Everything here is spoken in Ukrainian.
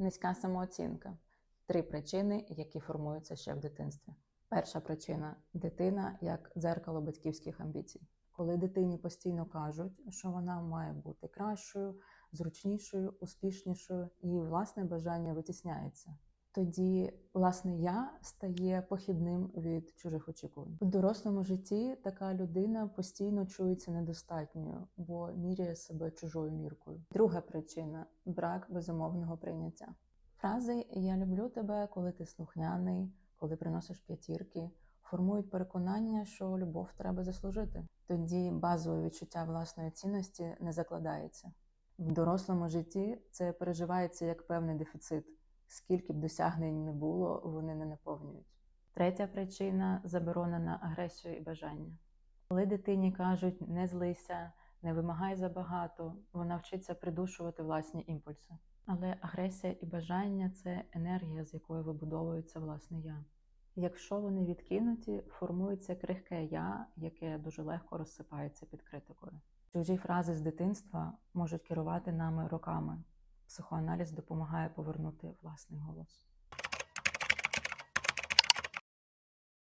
Низька самооцінка. Три причини, які формуються ще в дитинстві. Перша причина дитина як дзеркало батьківських амбіцій. Коли дитині постійно кажуть, що вона має бути кращою, зручнішою, успішнішою, її власне бажання витісняється. Тоді власне я стає похідним від чужих очікувань. У дорослому житті така людина постійно чується недостатньою, бо міряє себе чужою міркою. Друга причина брак безумовного прийняття. Фрази Я люблю тебе, коли ти слухняний, коли приносиш п'ятірки, формують переконання, що любов треба заслужити. Тоді базове відчуття власної цінності не закладається. В дорослому житті це переживається як певний дефіцит. Скільки б досягнень не було, вони не наповнюють. Третя причина заборона на агресію і бажання. Коли дитині кажуть не злися, не вимагай забагато, вона вчиться придушувати власні імпульси. Але агресія і бажання це енергія, з якої вибудовується власне я. Якщо вони відкинуті, формується крихке я, яке дуже легко розсипається під критикою. Чужі фрази з дитинства можуть керувати нами роками. Психоаналіз допомагає повернути власний голос.